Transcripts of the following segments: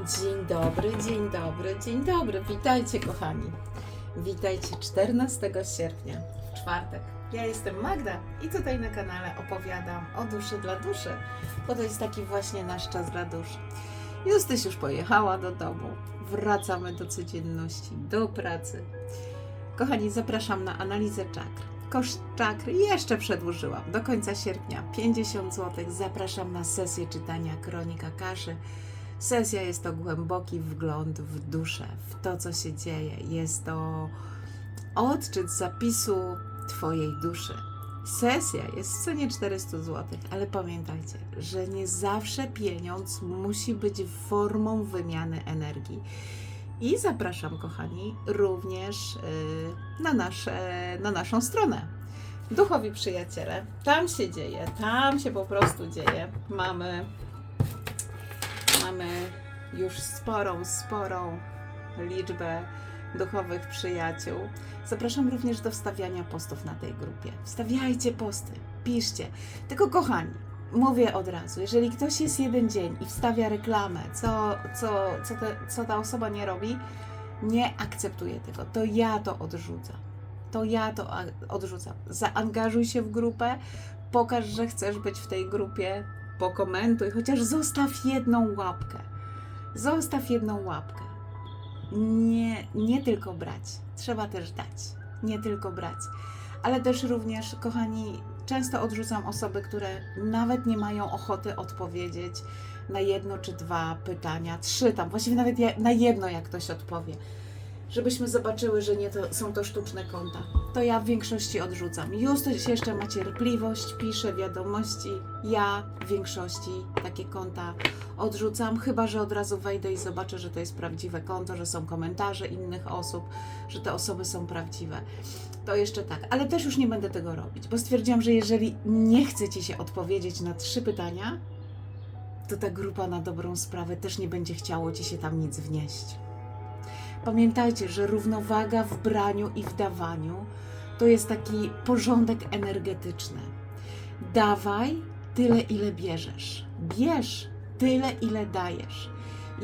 Dzień dobry, dzień dobry, dzień dobry. Witajcie, kochani. Witajcie 14 sierpnia, w czwartek. Ja jestem Magda i tutaj na kanale opowiadam o duszy dla duszy, bo to jest taki właśnie nasz czas dla duszy. Justyś już pojechała do domu. Wracamy do codzienności, do pracy. Kochani, zapraszam na analizę czakr. Koszt czakr jeszcze przedłużyłam do końca sierpnia 50 zł. Zapraszam na sesję czytania Kronika Kaszy. Sesja jest to głęboki wgląd w duszę, w to, co się dzieje. Jest to odczyt zapisu Twojej duszy. Sesja jest w cenie 400 zł, ale pamiętajcie, że nie zawsze pieniądz musi być formą wymiany energii. I zapraszam, kochani, również yy, na, nasze, na naszą stronę. Duchowi przyjaciele, tam się dzieje, tam się po prostu dzieje. Mamy mamy już sporą, sporą liczbę duchowych przyjaciół. Zapraszam również do wstawiania postów na tej grupie. Wstawiajcie posty, piszcie. Tylko kochani, mówię od razu, jeżeli ktoś jest jeden dzień i wstawia reklamę, co, co, co, te, co ta osoba nie robi, nie akceptuję tego. To ja to odrzucam. To ja to odrzucam. Zaangażuj się w grupę, pokaż, że chcesz być w tej grupie, pokomentuj, chociaż zostaw jedną łapkę. Zostaw jedną łapkę. Nie, nie tylko brać, trzeba też dać. Nie tylko brać. Ale też również, kochani, często odrzucam osoby, które nawet nie mają ochoty odpowiedzieć na jedno czy dwa pytania, trzy tam, właściwie nawet na jedno, jak ktoś odpowie. Żebyśmy zobaczyły, że nie to, są to sztuczne konta. To ja w większości odrzucam. Justyś jeszcze ma cierpliwość, pisze wiadomości. Ja w większości takie konta odrzucam, chyba że od razu wejdę i zobaczę, że to jest prawdziwe konto, że są komentarze innych osób, że te osoby są prawdziwe. To jeszcze tak, ale też już nie będę tego robić, bo stwierdziłam, że jeżeli nie chce ci się odpowiedzieć na trzy pytania, to ta grupa na dobrą sprawę też nie będzie chciało ci się tam nic wnieść. Pamiętajcie, że równowaga w braniu i w dawaniu to jest taki porządek energetyczny. Dawaj tyle, ile bierzesz. Bierz tyle, ile dajesz.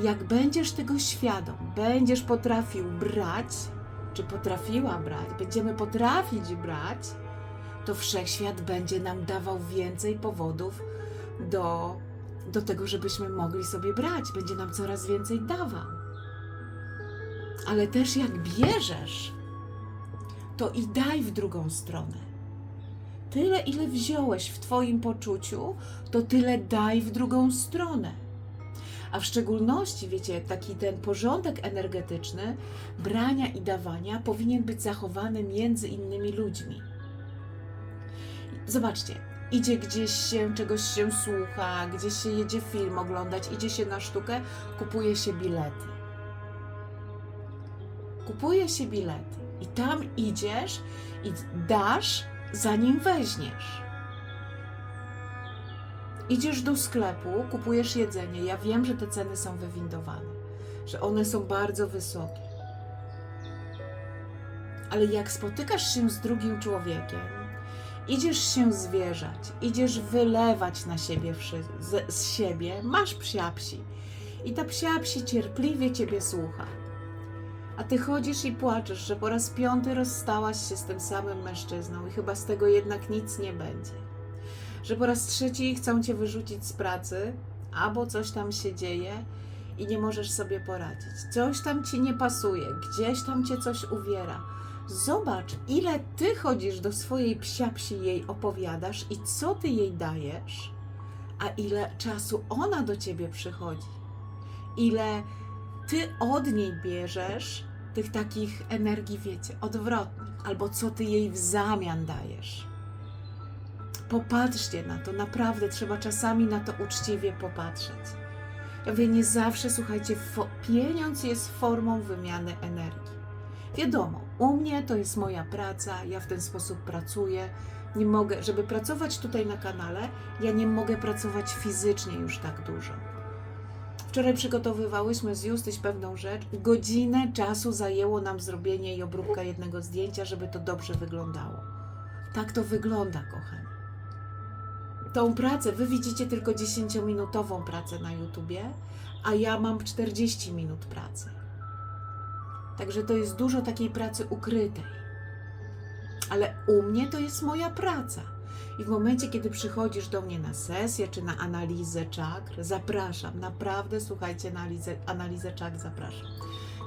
Jak będziesz tego świadom, będziesz potrafił brać, czy potrafiła brać, będziemy potrafić brać, to wszechświat będzie nam dawał więcej powodów do, do tego, żebyśmy mogli sobie brać. Będzie nam coraz więcej dawał. Ale też jak bierzesz, to i daj w drugą stronę. Tyle, ile wziąłeś w Twoim poczuciu, to tyle daj w drugą stronę. A w szczególności, wiecie, taki ten porządek energetyczny brania i dawania powinien być zachowany między innymi ludźmi. Zobaczcie, idzie gdzieś się, czegoś się słucha, gdzieś się jedzie film oglądać, idzie się na sztukę, kupuje się bilety. Kupuje się bilety i tam idziesz i dasz, zanim weźmiesz. Idziesz do sklepu, kupujesz jedzenie. Ja wiem, że te ceny są wywindowane, że one są bardzo wysokie. Ale jak spotykasz się z drugim człowiekiem, idziesz się zwierzać, idziesz wylewać na siebie z siebie, masz psiapsi. I ta psiapsi cierpliwie ciebie słucha. A ty chodzisz i płaczesz, że po raz piąty rozstałaś się z tym samym mężczyzną i chyba z tego jednak nic nie będzie. Że po raz trzeci chcą cię wyrzucić z pracy, albo coś tam się dzieje i nie możesz sobie poradzić. Coś tam ci nie pasuje, gdzieś tam cię coś uwiera. Zobacz, ile ty chodzisz do swojej psiapsi jej opowiadasz i co ty jej dajesz, a ile czasu ona do ciebie przychodzi. Ile ty od niej bierzesz tych takich energii, wiecie, odwrotnych, albo co ty jej w zamian dajesz. Popatrzcie na to, naprawdę trzeba czasami na to uczciwie popatrzeć. Ja mówię, nie zawsze, słuchajcie, pieniądz jest formą wymiany energii. Wiadomo, u mnie to jest moja praca, ja w ten sposób pracuję. Nie mogę, żeby pracować tutaj na kanale, ja nie mogę pracować fizycznie już tak dużo. Wczoraj przygotowywałyśmy z Justyś pewną rzecz. Godzinę czasu zajęło nam zrobienie i obróbka jednego zdjęcia, żeby to dobrze wyglądało. Tak to wygląda, kochani. Tą pracę, wy widzicie tylko 10-minutową pracę na YouTubie, a ja mam 40 minut pracy. Także to jest dużo takiej pracy ukrytej. Ale u mnie to jest moja praca. I w momencie, kiedy przychodzisz do mnie na sesję czy na analizę czakr, zapraszam, naprawdę słuchajcie, na analizę, analizę czakr zapraszam.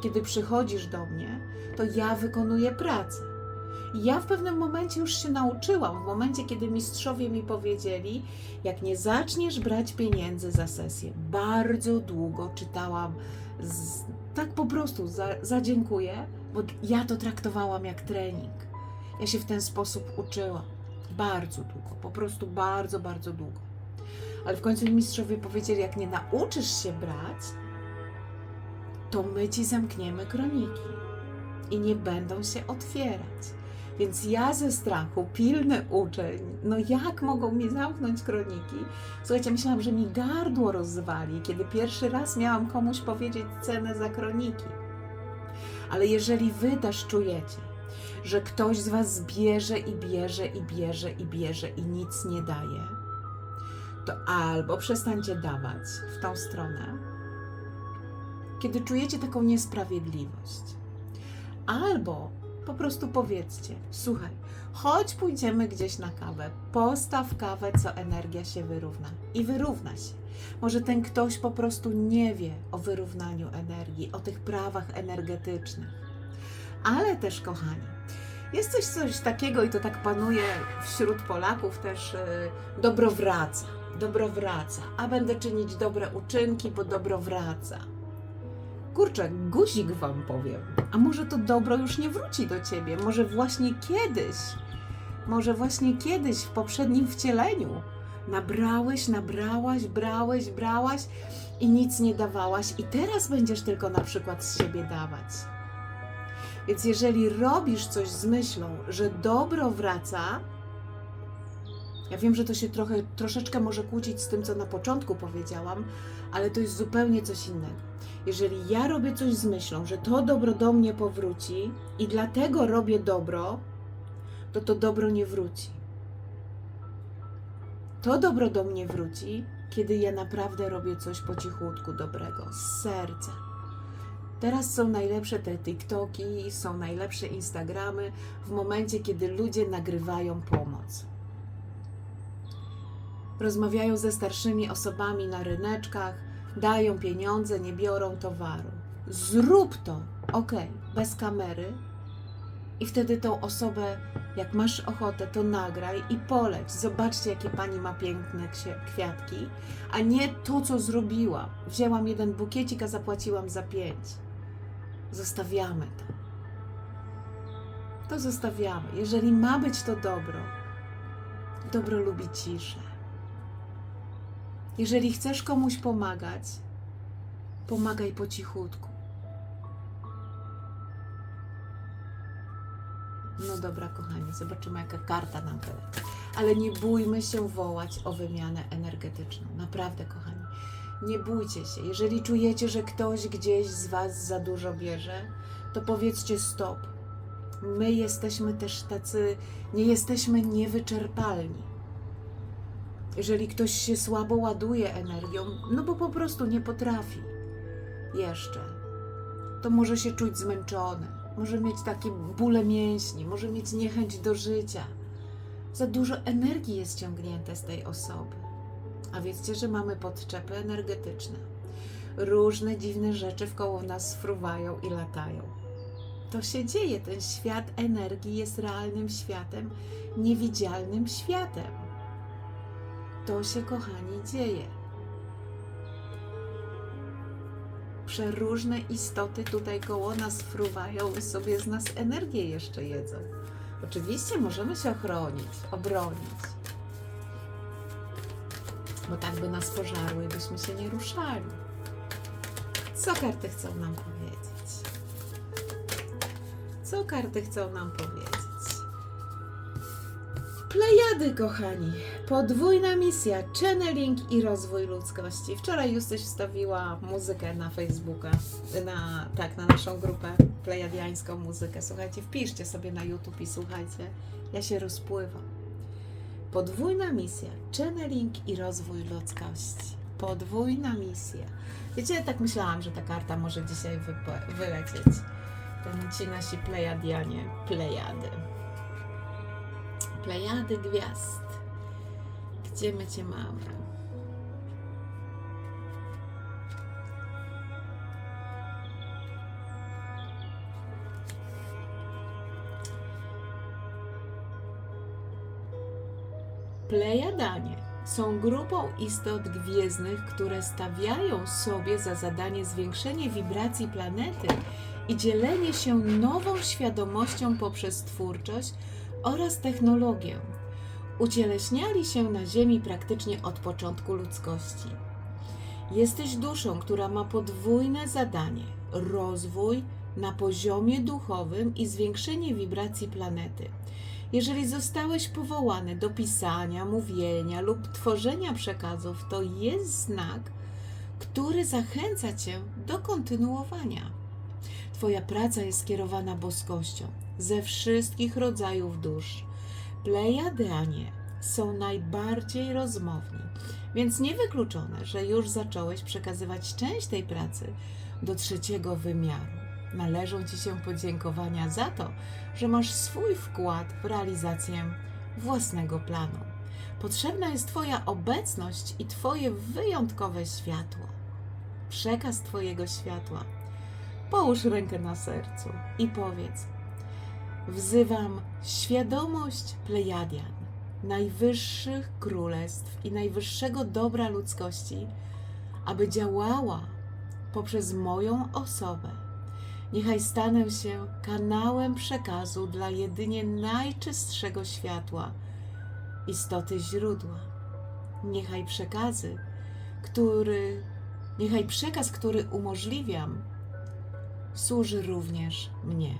Kiedy przychodzisz do mnie, to ja wykonuję pracę. I ja w pewnym momencie już się nauczyłam, w momencie, kiedy mistrzowie mi powiedzieli, jak nie zaczniesz brać pieniędzy za sesję, bardzo długo czytałam, z, tak po prostu, za, zadziękuję, bo ja to traktowałam jak trening. Ja się w ten sposób uczyłam. Bardzo długo, po prostu bardzo, bardzo długo. Ale w końcu mi mistrzowie powiedzieli, jak nie nauczysz się brać, to my ci zamkniemy kroniki i nie będą się otwierać. Więc ja ze strachu, pilny uczeń, no jak mogą mi zamknąć kroniki? Słuchajcie, myślałam, że mi gardło rozwali, kiedy pierwszy raz miałam komuś powiedzieć cenę za kroniki. Ale jeżeli wy też czujecie, że ktoś z was bierze i bierze i bierze i bierze i nic nie daje, to albo przestańcie dawać w tą stronę, kiedy czujecie taką niesprawiedliwość, albo po prostu powiedzcie: Słuchaj, chodź pójdziemy gdzieś na kawę, postaw kawę, co energia się wyrówna. I wyrówna się. Może ten ktoś po prostu nie wie o wyrównaniu energii, o tych prawach energetycznych. Ale też, kochani, jest coś, coś takiego i to tak panuje wśród Polaków też yy, dobro wraca. Dobro wraca, a będę czynić dobre uczynki, bo dobro wraca. Kurczę, guzik wam powiem. A może to dobro już nie wróci do ciebie? Może właśnie kiedyś, może właśnie kiedyś w poprzednim wcieleniu nabrałeś, nabrałaś, brałeś, brałaś i nic nie dawałaś, i teraz będziesz tylko na przykład z siebie dawać. Więc jeżeli robisz coś z myślą, że dobro wraca, ja wiem, że to się trochę, troszeczkę może kłócić z tym, co na początku powiedziałam, ale to jest zupełnie coś innego. Jeżeli ja robię coś z myślą, że to dobro do mnie powróci i dlatego robię dobro, to to dobro nie wróci. To dobro do mnie wróci, kiedy ja naprawdę robię coś po cichutku dobrego, z serca. Teraz są najlepsze te TikToki, są najlepsze Instagramy w momencie, kiedy ludzie nagrywają pomoc rozmawiają ze starszymi osobami na ryneczkach, dają pieniądze, nie biorą towaru. Zrób to, ok, bez kamery, i wtedy tą osobę, jak masz ochotę, to nagraj i poleć. Zobaczcie, jakie pani ma piękne kwiatki, a nie to, co zrobiłam. Wzięłam jeden bukiecik, a zapłaciłam za pięć. Zostawiamy to. To zostawiamy. Jeżeli ma być to dobro, dobro lubi ciszę. Jeżeli chcesz komuś pomagać, pomagaj po cichutku. No dobra, kochani, zobaczymy, jaka karta nam wyda. Ale nie bójmy się wołać o wymianę energetyczną. Naprawdę, kochani. Nie bójcie się. Jeżeli czujecie, że ktoś gdzieś z Was za dużo bierze, to powiedzcie stop. My jesteśmy też tacy, nie jesteśmy niewyczerpalni jeżeli ktoś się słabo ładuje energią, no bo po prostu nie potrafi jeszcze, to może się czuć zmęczony, może mieć takie bóle mięśni, może mieć niechęć do życia. Za dużo energii jest ciągnięte z tej osoby. A wiecie, że mamy podczepy energetyczne. Różne dziwne rzeczy wkoło nas fruwają i latają. To się dzieje. Ten świat energii jest realnym światem, niewidzialnym światem. To się, kochani, dzieje. Przeróżne istoty tutaj koło nas fruwają i sobie z nas energię jeszcze jedzą. Oczywiście możemy się ochronić, obronić. Bo tak by nas pożarły, byśmy się nie ruszali. Co karty chcą nam powiedzieć? Co karty chcą nam powiedzieć? Plejady, kochani. Podwójna misja, channeling i rozwój ludzkości. Wczoraj już coś wstawiła muzykę na Facebooka, na, tak, na naszą grupę plejadiańską muzykę. Słuchajcie, wpiszcie sobie na YouTube i słuchajcie. Ja się rozpływam. Podwójna misja, channeling i rozwój ludzkości. podwójna misja. Wiecie, ja tak myślałam, że ta karta może dzisiaj wylecieć. Ten ci nasi plejadianie, plejady. Plejady gwiazd. Gdzie my cię mamy? Są grupą istot gwiezdnych, które stawiają sobie za zadanie zwiększenie wibracji planety i dzielenie się nową świadomością poprzez twórczość oraz technologię. Ucieleśniali się na Ziemi praktycznie od początku ludzkości. Jesteś duszą, która ma podwójne zadanie: rozwój na poziomie duchowym i zwiększenie wibracji planety. Jeżeli zostałeś powołany do pisania, mówienia lub tworzenia przekazów, to jest znak, który zachęca cię do kontynuowania. Twoja praca jest skierowana boskością ze wszystkich rodzajów dusz. Plejadianie są najbardziej rozmowni, więc niewykluczone, że już zacząłeś przekazywać część tej pracy do trzeciego wymiaru. Należą Ci się podziękowania za to, że masz swój wkład w realizację własnego planu. Potrzebna jest Twoja obecność i Twoje wyjątkowe światło. Przekaz Twojego światła. Połóż rękę na sercu i powiedz: Wzywam świadomość Plejadian, najwyższych królestw i najwyższego dobra ludzkości, aby działała poprzez moją osobę. Niechaj stanę się kanałem przekazu dla jedynie najczystszego światła, istoty źródła. Niechaj przekazy, który, niechaj przekaz, który umożliwiam, służy również mnie.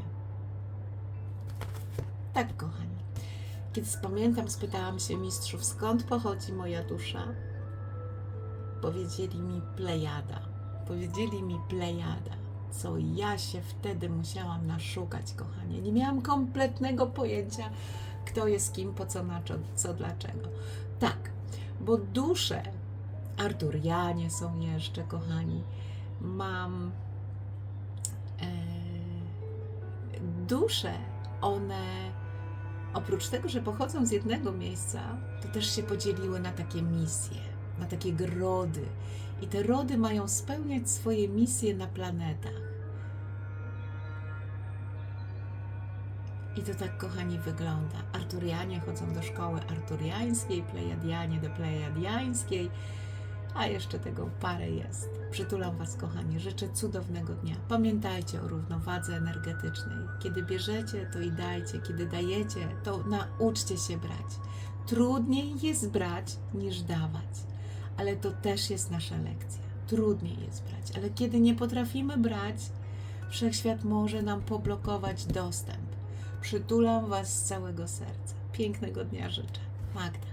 Tak, kochani. Kiedy pamiętam, spytałam się mistrzów, skąd pochodzi moja dusza. Powiedzieli mi plejada. Powiedzieli mi plejada co ja się wtedy musiałam naszukać, kochanie. Nie miałam kompletnego pojęcia, kto jest kim, po co, na co, co dlaczego. Tak, bo dusze Arturianie są jeszcze, kochani. Mam e, dusze, one oprócz tego, że pochodzą z jednego miejsca, to też się podzieliły na takie misje, na takie grody. I te rody mają spełniać swoje misje na planetach. I to tak, kochani, wygląda. Arturianie chodzą do szkoły arturiańskiej, plejadianie do plejadiańskiej, a jeszcze tego parę jest. Przytulam Was, kochani, życzę cudownego dnia. Pamiętajcie o równowadze energetycznej. Kiedy bierzecie, to i dajcie. Kiedy dajecie, to nauczcie się brać. Trudniej jest brać niż dawać, ale to też jest nasza lekcja. Trudniej jest brać, ale kiedy nie potrafimy brać, wszechświat może nam poblokować dostęp. Przytulam Was z całego serca. Pięknego dnia życzę. Magda.